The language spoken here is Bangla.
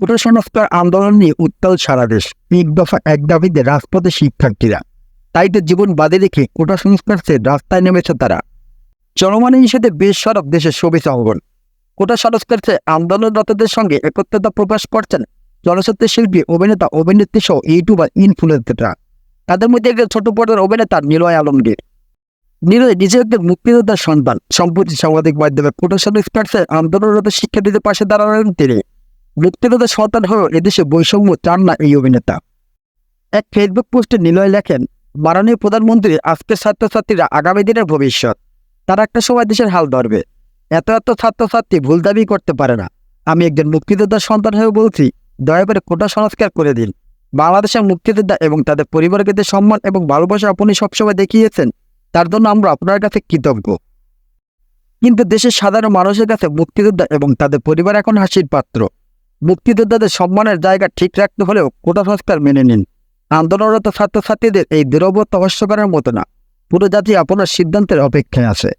কোটা সংস্কার আন্দোলন নিয়ে উত্তাল সারা দেশ। এক দফা এক দাবিতে রাজপথে শিক্ষার্থীরা। তাই তো জীবন বাদে রেখে কোটা সংস্কার রাস্তায় নেমেছে তারা। চলমান হিসেবে বেশ সড়ক দেশের সবিচ অঙ্গন। কোটা সংস্কার চেয়ে আন্দোলনরতদের সঙ্গে একত্রতা প্রকাশ করছেন চলচ্চিত্র শিল্পী, অভিনেতা, অভিনেত্রী সহ ইউটিউবার, ইনফ্লুয়েন্সাররা। তাদের মধ্যে একজন ছোট পর্দার অভিনেতা নিলয় আলমগীর। নিলয় নিজে একজন মুক্তিযোদ্ধার সন্তান। সম্প্রতি সাংবাদিক মাধ্যমে কোটা সংস্কার চেয়ে আন্দোলনরত শিক্ষার্থীদের পাশে দাঁড়ালেন তিনি। মুক্তিযোদ্ধার সন্তান হয়েও এদেশে বৈষম্য চান না এই অভিনেতা। এক ফেসবুক পোস্টে নিলয় লেখেন, মাননীয় প্রধানমন্ত্রী, আজকের ছাত্রছাত্রীরা আগামী দিনের ভবিষ্যৎ। তারা একটা সময় দেশের হাল ধরবে। এত এত ছাত্রছাত্রী ভুল দাবি করতে পারে না। আমি একজন মুক্তিযোদ্ধার সন্তান হয়ে বলছি, দয়া করে কোটা সংস্কার করে দিন। বাংলাদেশের মুক্তিযোদ্ধা এবং তাদের পরিবারকে যে সম্মান এবং ভালোবাসা আপনি সবসময় দেখিয়েছেন, তার জন্য আমরা আপনার কাছে কৃতজ্ঞ। কিন্তু দেশের সাধারণ মানুষের কাছে মুক্তিযোদ্ধা এবং তাদের পরিবার এখন হাসির পাত্র। মুক্তিযোদ্ধাদের সম্মানের জায়গা ঠিক রাখতে হলেও কোটা সংস্কার মেনে নিন। আন্দোলনরত ছাত্রছাত্রীদের এই হস্য করার মতো না। পুরো জাতি আপনার সিদ্ধান্তের অপেক্ষায় আছে।